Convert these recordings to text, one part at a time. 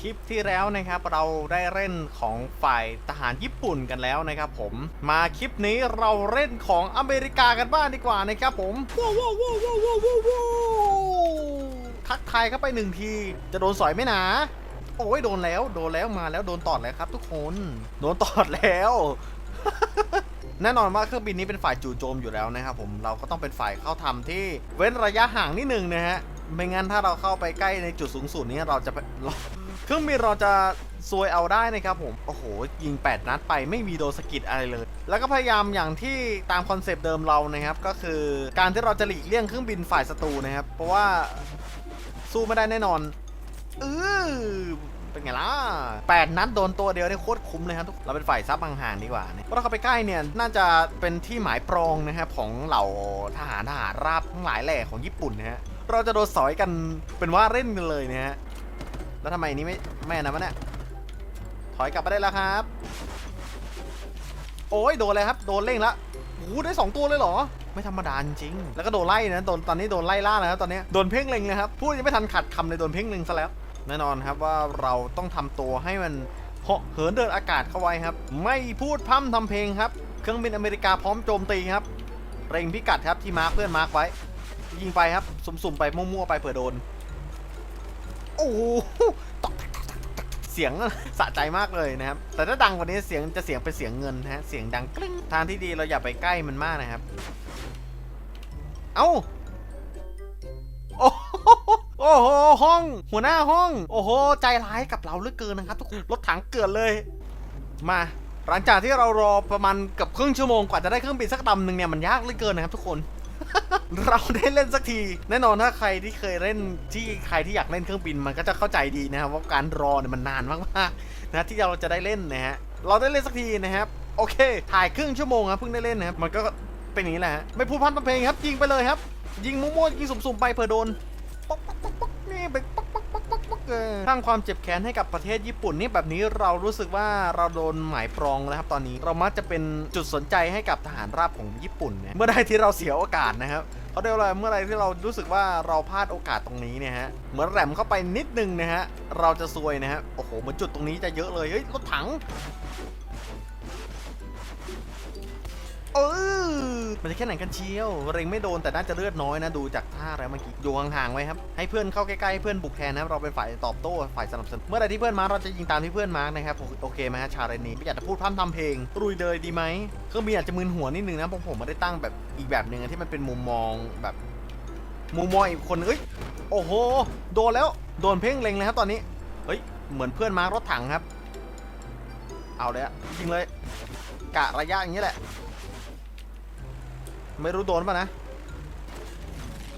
คลิปที่แล้วนะครับเราได้เล่นของฝ่ายทหารญี่ปุ่นกันแล้วนะครับผมมาคลิปนี้เราเล่นของอเมริกากันบ้างดีกว่านะครับผมว้าวว้าวว้าวว้าวว้าวทักทายเข้าไปหนึ่งที จะโดนสอยไหมนะโอ้ยโดนแล้วโดนแล้วมาแล้วโดนตอดแล้วครับทุกคน โดนตอดแล้ว แน่นอนว่าเครื่องบินนี้เป็นฝ่ายจู่โจมอยู่แล้วนะครับผมเราก็ต้องเป็นฝ่ายเข้าทำที่เว้นระยะห่างนิดหนึ่งนะฮะไม่งั้นถ้าเราเข้าไปใกล้ในจุดสูงสุดนี้เราจะเรา เครื่องบินเราจะซวยเอาได้นะครับผม โอ้โห ยิง 8 นัดไปไม่มีโดนสกิดอะไรเลย แล้วก็พยายามอย่างที่ตามคอนเซปต์เดิมเรานะครับ ก็คือการที่เราจะหลีกเลี่ยงเครื่องบินฝ่ายศัตรูนะครับ เพราะว่าสู้ไม่ได้แน่นอนเออเป็นไงล่ะแปดนัดโดนตัวเดียวได้โคตรคุ้มเลยครับทุก เราเป็นฝ่ายซับห่างๆดีกว่าเนี่ยเพราะเราเข้าไปใกล้เนี่ยน่าจะเป็นที่หมายปรองนะครับของเหล่าทหารทหารราบทั้งหลายแหล่ของญี่ปุ่นนะฮะ เราจะโดนสอยกันเป็นว่าเล่นกันเลยนะฮะ แล้วทำไมนี่ไม่แม่นะวะเนี่ยถอยกลับมาได้แล้วครับ โอ้ยโดนเลยครับ โดนเร่งละโอ้ได้สองตัวเลยเหรอ ไม่ธรรมดาจริง แล้วก็โดนไล่นะโดนตอนนี้โดนไล่ล่าแล้วตอนนี้โดนเพ่งเล็งเลยครับ พูดยังไม่ทันขัดคำเลยโดนเพ่งเล็งซะแล้ว แน่นอนครับว่าเราต้องทำตัวให้มันเหาะเหินเดินอากาศเข้าไว้ครับ ไม่พูดพร่ำทำเพลงครับ เครื่องบินอเมริกาพร้อมโจมตีครับ เร่งพิกัดครับที่มาร์คเพื่อนมาร์คไว้ ยิงไปครับ สุ่มๆไปมั่วๆไปเผื่อโดน โอ้โหตกเสียงสะใจมากเลยนะครับ แต่ถ้าดังกว่านี้เสียงจะเสียงเป็นเสียงเงินนะฮะ เสียงดังกริ๊งทางที่ดีเราอย่าไปใกล้มันมากนะครับ เอ้า โอ้โหโอ้โห ห้อง หัวหน้าห้อง โอ้โห ใจร้ายกับเราเหลือเกินนะครับ ทุกคน รถถังเกิดเลย มาหลังจากที่เรารอประมาณเกับครึ่งชั่วโมงกว่าจะได้เครื่องบินสักลำหนึ่งเนี่ยมันยากเหลือเกินนะครับทุกคน เราได้เล่นสักที แน่นอนถ้าใครที่เคยเล่นที่ใครที่อยากเล่นเครื่องบินมันก็จะเข้าใจดีนะครับว่าการรอเนี่ยมันนานมากๆนะที่เราจะได้เล่นนะฮะเราได้เล่นสักทีนะครับโอเค ถ่ายครึ่งชั่วโมงครับเพิ่งได้เล่นนะครับมันก็เป็นอย่างนี้แหละฮะไม่พูดพันประเพลงครับยิงไปเลยครับ ยิงมั่วๆยิงสุ่มๆไปเผื่อโดนป๊อกป๊อกป๊อกนี่ไป กินสร้างความเจ็บแค้นให้กับประเทศญี่ปุ่นนี่แบบนี้เรารู้สึกว่าเราโดนหมายปรองแล้วครับตอนนี้เรามักจะเป็นจุดสนใจให้กับทหารราบของญี่ปุ่นเนี่ยเมื่อใดที่เราเสียโอกาสนะครับเขาเรียกว่าอะไรเมื่อไรที่เรารู้สึกว่าเราพลาดโอกาสตรงนี้เนี่ยฮะเหมือนแหลมเข้าไปนิดนึงนะฮะเราจะซวยนะฮะโอ้โหเหมือนจุดตรงนี้จะเยอะเลยเฮ้ยรถถัง เออมันจะแค่ไหนกันเชียว เร็งไม่โดนแต่น่าจะเลือดน้อยนะ ดูจากท่าแล้วเมื่อกี้อยู่ห่างๆไว้ครับ ให้เพื่อนเข้าใกล้ๆให้เพื่อนบุกแทนนะครับเราเป็นฝ่ายตอบโต้ฝ่ายสนับสนุนเมื่อไรที่เพื่อนมาเราจะยิงตามที่เพื่อนมานะครับโอเคไหมฮะชาเรนีไม่อยากจะพูดพร่ำทำเพลงรุยเลยดีไหมเครื่องบินอาจจะมึนหัวนิดนึงนะผมผมไม่ได้ตั้งแบบอีกแบบหนึ่งที่มันเป็นมุมมองแบบมุมมองอีกคนเอ้ยโอ้โหโดนแล้วโดนเพ่งเล็งเลยครับตอนนี้เฮ้ยเหมือนเพื่อนมารถถังครับ เอาเลยอะยิงเลยกะระยะอย่างนี้แหละ ไม่รู้โดนป่ะนะ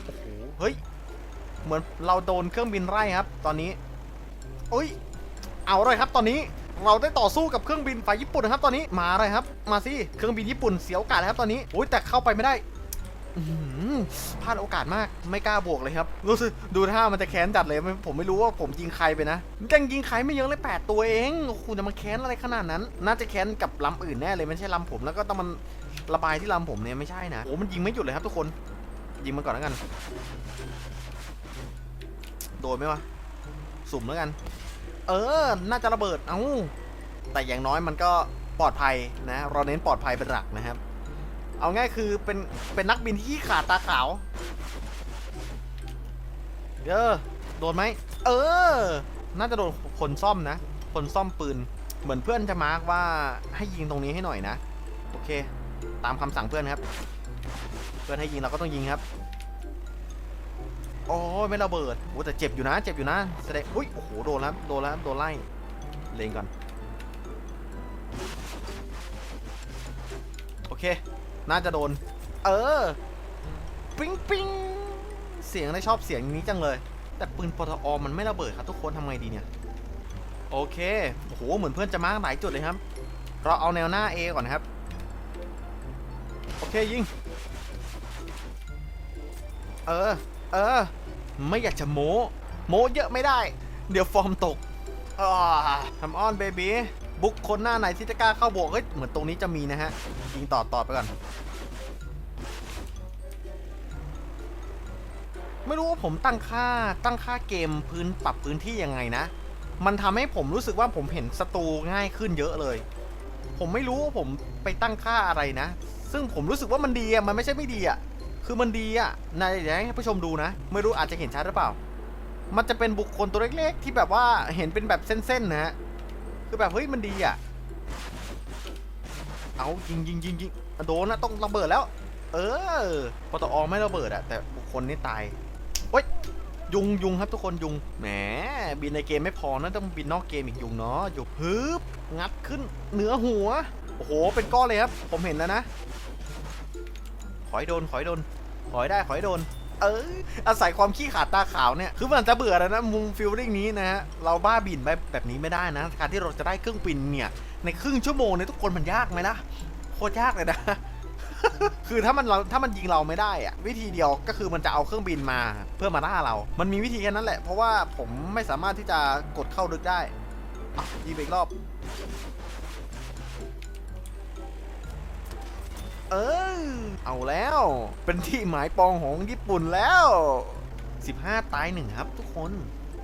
โอ้โห เฮ้ย เหมือนเราโดนเครื่องบินไล่ครับ ตอนนี้โอ้ย เอาเลยครับ ตอนนี้เราได้ต่อสู้กับเครื่องบินฝ่ายญี่ปุ่นนะครับตอนนี้ มาเลยครับ มาสิ เครื่องบินญี่ปุ่นเสียโอกาสครับตอนนี้โอ้ยแต่เข้าไปไม่ได้พลาดโอกาสมากไม่กล้าบวกเลยครับ รู้สึกดูท่ามันจะแค้นจัดเลย ผมไม่รู้ว่าผมยิงใครไปนะยังยิงใครไม่เยอะเลยแปดตัวเองโอ้โหจะมาแค้นอะไรขนาดนั้น น่าจะแค้นกับลำอื่นแน่เลยไม่ใช่ลำผมแล้วก็ต้องมัน ระบายที่ลำผมเนี่ยไม่ใช่นะ โอ้มันยิงไม่หยุดเลยครับทุกคน ยิงมันก่อนแล้วกัน โดนไหมวะ สุ่มแล้วกัน เออ น่าจะระเบิด เอ้า แต่อย่างน้อยมันก็ปลอดภัยนะ เราเน้นปลอดภัยเป็นหลักนะครับ เอาง่ายคือเป็น เป็นนักบินที่ขี้ขาดตาขาว เออ โดนไหม เออ น่าจะโดนคนซ่อมนะ คนซ่อมปืน เหมือนเพื่อนจะมาร์กว่าให้ยิงตรงนี้ให้หน่อยนะ โอเค ตามคำสั่งเพื่อนครับ เพื่อนให้ยิงเราก็ต้องยิงครับ โอ้ยไม่ระเบิดโอ้แต่เจ็บอยู่นะ เจ็บอยู่นะ แสดง อุ้ย โอ้โห โดนแล้ว โดนแล้ว โดนไล่ เลงก่อน โอเค น่าจะโดน เออ ปิ๊งปิ๊งเสียงได้ชอบเสียงนี้จังเลย แต่ปืนปตอมันไม่ระเบิดครับทุกคนทำไงดีเนี่ย โอเค โอ้โห เหมือนเพื่อนจะมาหลายจุดเลยครับ เราเอาแนวหน้า A ก่อนครับ โอเคยิง เออ เออ ไม่อยากจะโม้โม้เยอะไม่ได้ เดี๋ยวฟอร์มตกทำออนเบบี้บุกคนหน้าไหนที่จะกล้าเข้าบวกเฮ้ยเหมือนตรงนี้จะมีนะฮะ ยิงต่อต่อไปก่อน ไม่รู้ว่าผมตั้งค่าตั้งค่าเกมพื้นปรับพื้นที่ยังไงนะ มันทำให้ผมรู้สึกว่าผมเห็นศัตรูง่ายขึ้นเยอะเลย ผมไม่รู้ว่าผมไปตั้งค่าอะไรนะ ซึ่งผมรู้สึกว่ามันดีอะมันไม่ใช่ไม่ดีอะคือมันดีอะนายอยากให้ผู้ชมดูนะ ไม่รู้อาจจะเห็นชัดหรือเปล่า มันจะเป็นบุคคลตัวเล็กๆ ที่แบบว่าเห็นเป็นแบบเส้นๆนะฮะคือแบบเฮ้ยมันดีอะเอายิงยิงยิงยิงโดนนะต้องระเบิดแล้ว เออปตอไม่ระเบิดอะแต่บุคคลนี้ตายเฮ้ยยุงยุงครับทุกคนยุงแหมบินในเกมไม่พอนะต้องบินนอกเกมอีกยุงเนาะยู่ฮึบงัดขึ้นเหนือหัว โอ้โห เป็นก้อนเลยครับ ผมเห็นแล้วนะ ขอยโดน ขอยโดน ขอยได้ ขอยโดน เออ อาศัยความขี้ขาดตาขาวเนี่ย คือมันจะเบื่อแล้วนะมุมฟิลลิ่งนี้นะฮะ เราบ้าบินไปแบบนี้ไม่ได้นะ การที่เราจะได้เครื่องบินเนี่ย ในครึ่งชั่วโมงเนี่ยทุกคนมันยากไหมล่ะ โคตรยากเลยนะคือถ้ามันเราถ้ามันยิงเราไม่ได้อะวิธีเดียวก็คือมันจะเอาเครื่องบินมาเพื่อมาล่าเรา มันมีวิธีแค่นั้นแหละ เพราะว่าผมไม่สามารถที่จะกดเข้าลึกได้อะยิงไปอีกรอบ เออ เอาแล้ว เป็นที่หมายปองของญี่ปุ่นแล้ว 15 ตายหนึ่งครับทุกคน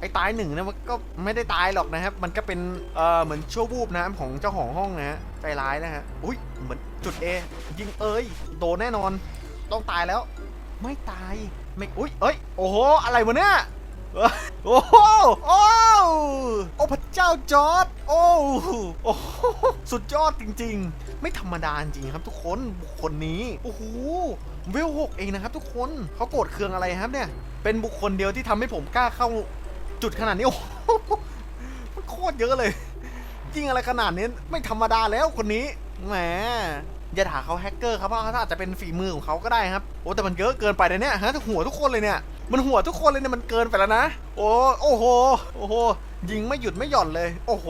ไอ้ตายหนึ่งนะมันก็ไม่ได้ตายหรอกนะครับ มันก็เป็นเออเหมือนชั่ววูบนะของเจ้าของห้องนะฮะ ใจร้ายนะฮะ อุ้ยเหมือนจุด A ยิงเอ้ย โดนแน่นอน ต้องตายแล้ว ไม่ตาย ไม่ อุ้ยเอ้ย โอ้โห อะไรวะเนี่ย โอ้โหโอ้โอ้พระเจ้าจอร์ดโอ้โอ้โหสุดยอดจริง ๆ ไม่ธรรมดาจริงครับทุกคนบุคคลนี้โอ้โหเวลหกเองนะครับ ทุกคนเขาโกรธเคืองอะไรครับเนี่ย เป็นบุคคลเดียวที่ทำให้ผมกล้าเข้าจุดขนาดนี้โอ้มันโคตรเยอะเลยยิงอะไรขนาดนี้ไม่ธรรมดาแล้วคนนี้แหม อย่าด่าเขาแฮกเกอร์ครับเพราะเขาอาจจะเป็นฝีมือของเขาก็ได้ครับโอ้แต่มันเยอะเกินไปนะเนี่ยฮะหัวทุกคนเลยเนี่ยมันหัวทุกคนเลยเนี่ยมันเกินไปแล้วนะ โอ้โอ้โหโอ้โหยิงไม่หยุดไม่หย่อนเลย โอ้โห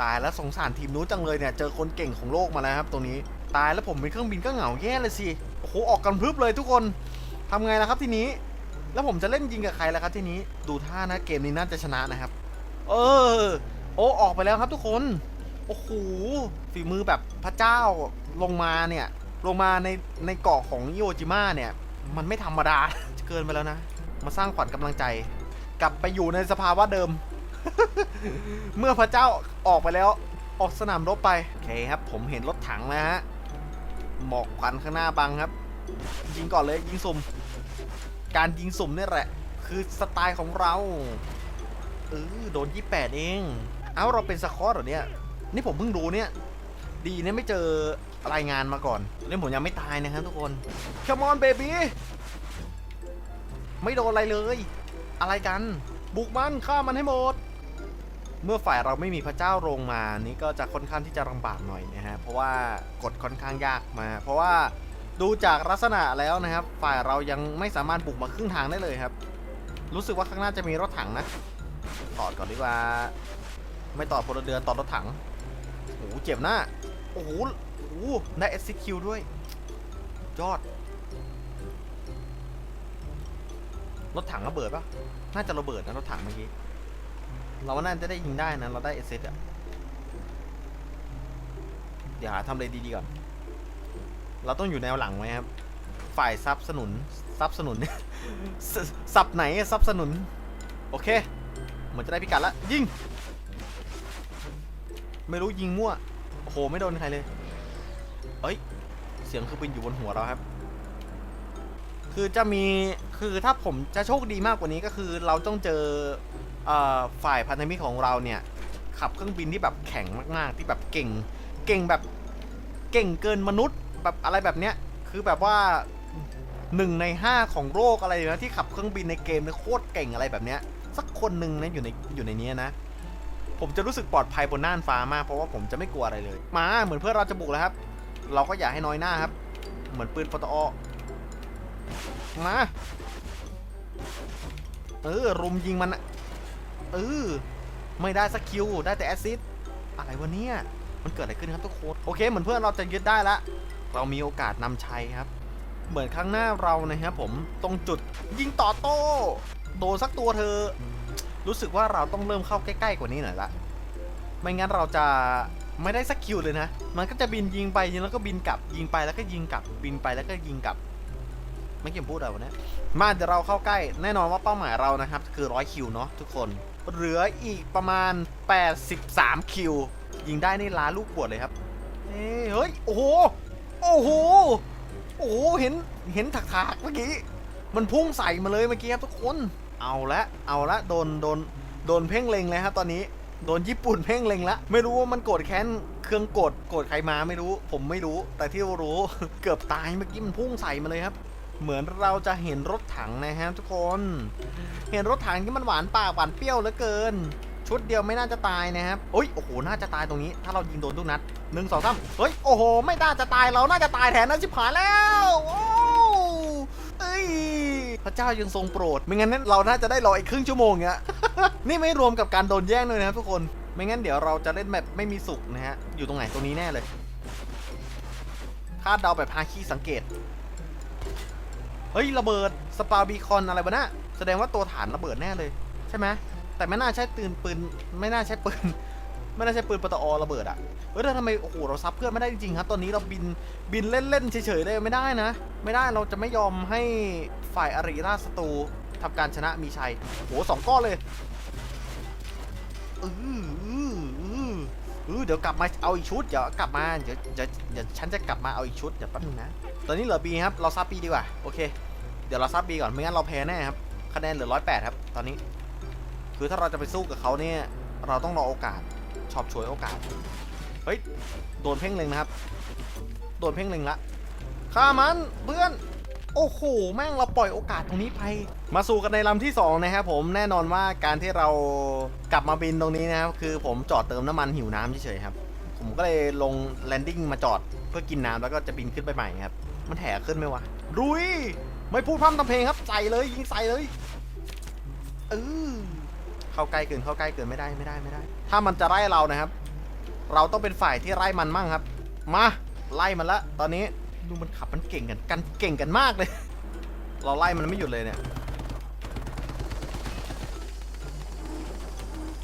ตายแล้วสงสารทีมนู้นจังเลยเนี่ยเจอคนเก่งของโลกมาแล้วครับตรงนี้ ตายแล้วผมเป็นเครื่องบินก็เหงาแย่เลยสิโอ้โหออกกันพรึบเลยทุกคนทำไงล่ะครับทีนี้ แล้วผมจะเล่นยิงกับใครล่ะครับทีนี้ ดูท่านะเกมนี้น่าจะชนะนะครับ เออ โอ้ออกไปแล้วครับทุกคน โอ้โหฝีมือแบบพระเจ้าลงมาเนี่ย ลงมาในในเกาะของโอจิมะเนี่ย มันไม่ธรรมดา เกินไปแล้วนะ มาสร้างขวัญกำลังใจ กลับไปอยู่ในสภาวะเดิม เมื่อพระเจ้าออกไปแล้ว ออกสนามรบไป โอเคครับ ผมเห็นรถถังแล้วฮะ หมอกควันข้างหน้าบังครับ ยิงก่อนเลยยิงสุ่ม การยิงสุ่มนี่แหละ คือสไตล์ของเรา เออโดน 28 เอง เอ้าเราเป็นสคอตเหรอเนี่ย นี่ผมเพิ่งรู้เนี่ย ดีเนี่ยไม่เจอรายงานมาก่อนนี่ผมยังไม่ตายนะครับทุกคน Come on baby ไม่โดนอะไรเลย อะไรกัน บุกมันฆ่ามันให้หมด เมื่อฝ่ายเราไม่มีพระเจ้าลงมานี่ก็จะค่อนข้างที่จะลำบากหน่อยนะฮะเพราะว่ากฎค่อนข้างยากมา เพราะว่าดูจากลักษณะแล้วนะครับ ฝ่ายเรายังไม่สามารถบุกมาครึ่งทางได้เลยครับ รู้สึกว่าข้างหน้าจะมีรถถังนะ ตอดก่อนดีกว่า ไม่ตอดพลเรือนตอดรถถัง หเจ็บหน้า โอ้โหโอ้โหได้ SCQ ด้วย ยอด รถถังระเบิดปะน่าจะระเบิดนะรถถังเมื่อกี้ เราว่าน่าจะได้ยิงได้นะ เราได้เอเซอะเดี๋ยวหาทำเลดีๆก่อน เราต้องอยู่แนวหลังไว้ครับ ฝ่ายซับสนุน ซับสนุนสับไหนซับสนุน โอเค เหมือนจะได้พิกัดละ ยิง ไม่รู้ยิงมั่วโอ้โหไม่โดนใครเลย เอ้ย เสียงคือปืนอยู่บนหัวเราครับ คือจะมีคือถ้าผมจะโชคดีมากกว่านี้ก็คือเราต้องเจอเอ่อฝ่ายพันธมิตรของเราเนี่ยขับเครื่องบินที่แบบแข็งมากๆ ที่แบบเก่ง เก่งแบบเก่งเกินมนุษย์แบบอะไรแบบเนี้ยคือแบบว่าหนึ่งในห้าของโลกอะไรนะที่ขับเครื่องบินในเกมเนี่ยโคตรเก่งอะไรแบบเนี้ยสักคนหนึ่งนะอยู่ในอยู่ในนี้นะ ผมจะรู้สึกปลอดภัยบนน่านฟ้ามากเพราะว่าผมจะไม่กลัวอะไรเลย มาเหมือนเพื่อนเราจะบุกแล้วครับ เราก็อย่าให้น้อยหน้าครับ เหมือนปืนปตอมาเออรุมยิงมันเออไม่ได้สักคิวได้แต่แอซิดอะไรวะเนี่ยมันเกิดอะไรขึ้นครับทุกคนโอเค เหมือนเพื่อนเราจะยึดได้ละเรามีโอกาสนำชัยครับ เหมือนครั้งหน้าเรานะครับผมตรงจุดยิงต่อโต้โดนสักตัวเธอ รู้สึกว่าเราต้องเริ่มเข้าใกล้ๆกว่านี้หน่อยละไม่งั้นเราจะไม่ได้สักคิวเลยนะ มันก็จะบินยิงไปยิงแล้วก็บินกลับ ยิงไปแล้วก็ยิงกลับ บินไปแล้วก็ยิงกลับ ไม่เกี่ยมพูดอะไรวะเนี่ยมาเดี๋ยวเราเข้าใกล้ แน่นอนว่าเป้าหมายเรานะครับ คือร้อยคิวเนาะทุกคน เหลืออีกประมาณ 83 คิว ยิงได้ในล้านลูกบวชเลยครับเอ้ยเฮ้ย โอ้โห โอ้โห โอ้โห เห็น เห็นถักๆเมื่อกี้ มันพุ่งใส่มาเลยเมื่อกี้ครับทุกคน เอาละเอาละโดนโดนโดนเพ่งเล็งเลยครับตอนนี้โดนญี่ปุ่นเพ่งเล็งละไม่รู้ว่ามันโกรธแค้นเครื่องโกรธโกรธใครมาไม่รู้ ผมไม่รู้ แต่ที่รู้ เกือบตายเมื่อกี้มันพุ่งใส่มาเลยครับ เหมือนเราจะเห็นรถถังนะฮะทุกคน เห็นรถถังที่มันหวานปากหวานเปรี้ยวเหลือเกิน ชุดเดียวไม่น่าจะตายนะครับโอ้ยโอ้โหน่าจะตายตรงนี้ ถ้าเรายิงโดนทุกนัดหนึ่งสองสามเฮ้ยโอ้โห ไม่น่าจะตายเราน่าจะตายแทนนะชิบหายแล้วโอ้เอ้ย พระเจ้ายังทรงโปรด ไม่งั้นนั้นเราน่าจะได้รออีกครึ่งชั่วโมงเงี้ย นี่ไม่รวมกับการโดนแย่งเลยนะครับทุกคน ไม่งั้นเดี๋ยวเราจะเล่นแบบไม่มีสุขนะฮะ อยู่ตรงไหนตรงนี้แน่เลย คาดเดาแบบฮาคีสังเกต เฮ้ยระเบิดสปาบีคอนอะไรวะนะแสดงว่าตัวฐานระเบิดแน่เลย ใช่ไหมแต่ไม่น่าใช่ปืนปืน ไม่น่าใช่ปืน ไม่น่าใช่ปืนปตอระเบิดอะเฮ้ยแล้วทำไมโอ้โหเราซับเพื่อนไม่ได้จริงๆครับตอนนี้เราบินบินเล่นๆเฉยๆเลยไม่ได้นะ ไม่ได้เราจะไม่ยอมให้ฝ่ายอาริราชศัตรูทำการชนะมีชัยโอ้โหสองก้อนเลยอืออืออืออือเดี๋ยวกลับมาเอาอีกชุดเดี๋ยวกลับมาเดี๋ยวเดี๋ยวเดี๋ยวฉันจะกลับมาเอาอีกชุดเดี๋ยวแป๊บนึงนะ ตอนนี้เหลือบีครับเราซับบีดีกว่าโอเค เดี๋ยวเราซับบีก่อนไม่งั้นเราแพ้แน่ครับคะแนนเหลือร้อยแปดครับตอนนี้ คือถ้าเราจะไปสู้กับเขาเนี่ยเราต้องรอโอกาส ชอบฉวยโอกาส เฮ้ย โดนเพ่งเล็งนะครับ โดนเพ่งเล็งละฆ่ามันเพื่อน โอ้โห แม่งเราปล่อยโอกาสตรงนี้ไป มาสู่กันในลำที่สองนะครับผม แน่นอนว่าการที่เรากลับมาบินตรงนี้นะครับ คือผมจอดเติมน้ำมันหิวน้ำเฉยๆครับ ผมก็เลยลงแลนดิ้งมาจอดเพื่อกินน้ำแล้วก็จะบินขึ้นไปใหม่ครับ มันแถขึ้นไหมวะ รุย ไม่พูดพร่ำทำเพลงครับ ใส่เลยยิงใส่เลยเออ เข้าใกล้เกินเข้าใกล้เกินไม่ได้ไม่ได้ไม่ได้ ถ้ามันจะไล่เรานะครับ เราต้องเป็นฝ่ายที่ไล่มันมั่งครับ มาไล่มันละ ตอนนี้ดูมันขับมันเก่งกันกันเก่งกันมากเลย เราไล่มันไม่หยุดเลยเนี่ย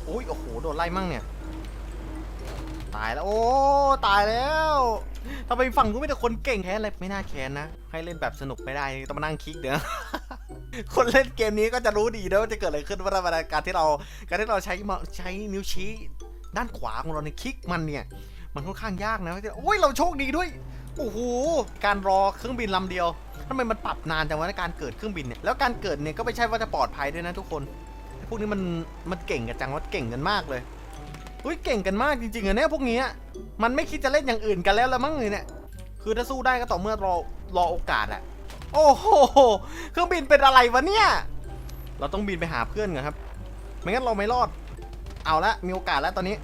โอ้ยโอ้โหโดนไล่มั่งเนี่ย ตายแล้วโอ้ตายแล้วทำไมฝั่งกูไม่แต่คนเก่งแค่อะไรไม่น่าแค้นนะ ให้เล่นแบบสนุกไม่ได้ต้องมานั่งคลิกเดี๋ยว คนเล่นเกมนี้ก็จะรู้ดีนะว่าจะเกิดอะไรขึ้นว่าการที่เราการที่เราใช้ใช้นิ้วชี้ด้านขวาของเราในคลิกมันเนี่ย มันค่อนข้างยากนะโอ้ยเราโชคดีด้วยโอ้โหการรอเครื่องบินลำเดียวทำไมมันปรับนานจังวะในการเกิดเครื่องบินเนี่ยแล้วการเกิดเนี่ยก็ไม่ใช่ว่าจะปลอดภัยด้วยนะทุกคนพวกนี้มันมันเก่งกันจังว่าเก่งกันมากเลยอุ้ยเก่งกันมากจริงๆอะเนี่ยพวกนี้มันไม่คิดจะเล่นอย่างอื่นกันแล้วละมั้งเลยเนี่ยคือถ้าสู้ได้ก็ต่อเมื่อรอรอโอกาสอะ โอ้โหเครื่องบินเป็นอะไรวะเนี่ยเราต้องบินไปหาเพื่อนก่อนครับ ไม่งั้นเราไม่รอด เอาละมีโอกาสแล้วตอนนี้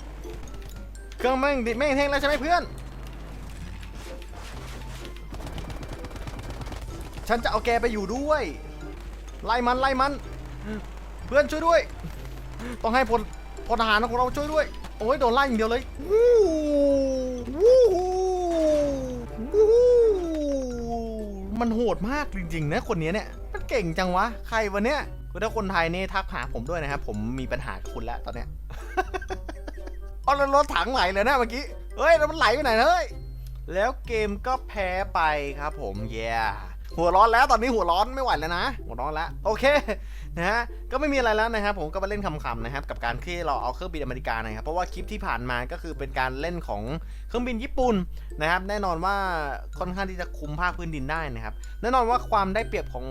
เครื่องแม่งดิแม่งเท่งแล้วใช่ไหมเพื่อน ฉันจะเอาแกไปอยู่ด้วย ไล่มันไล่มัน เพื่อนช่วยด้วย ต้องให้พลพลทหารของเราช่วยด้วย โอ้ยโดนไล่อย่างเดียวเลย วู้วู้วู้ มันโหดมากจริงๆนะคนนี้เนี่ย มันเก่งจังวะ ใครวะเนี่ยคือถ้าคนไทยนี่ทักหาผมด้วยนะครับ ผมมีปัญหากับคุณแล้วตอนเนี้ยเอาแล้วรถถังไหลเลยนะเมื่อกี้ เฮ้ยแล้วมันไหลไปไหนเฮ้ย แล้วเกมก็แพ้ไปครับผมเย้ หัวร้อนแล้วตอนนี้หัวร้อนไม่ไหวแล้วนะ หัวร้อนแล้วโอเคนะฮะก็ไม่มีอะไรแล้วนะครับผมก็มาเล่นคำๆนะครับกับการที่เราเอาเครื่องบินอเมริกานะครับเพราะว่าคลิปที่ผ่านมาก็คือเป็นการเล่นของเครื่องบินญี่ปุ่นนะครับ แน่นอนว่าค่อนข้างที่จะคุมภาคพื้นดินได้นะครับ แน่นอนว่าความได้เปรียบของ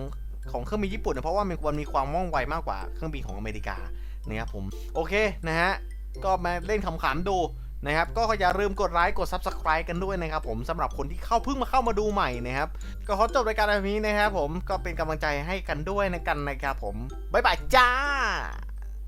ของเครื่องบินญี่ปุ่นเนี่ยเพราะว่ามันมีความว่องไวมากกว่าเครื่องบินของอเมริกานะครับผมโอเคนะฮะก็มาเล่นขำๆดู นะครับก็อย่าลืมกดไลค์กด Subscribe กันด้วยนะครับผมสำหรับคนที่เข้าเพิ่งมาเข้ามาดูใหม่นะครับก็ขอจบรายการแบบนี้นะครับผมก็เป็นกำลังใจให้กันด้วยนะกันนะครับผมบ๊ายบายจ้า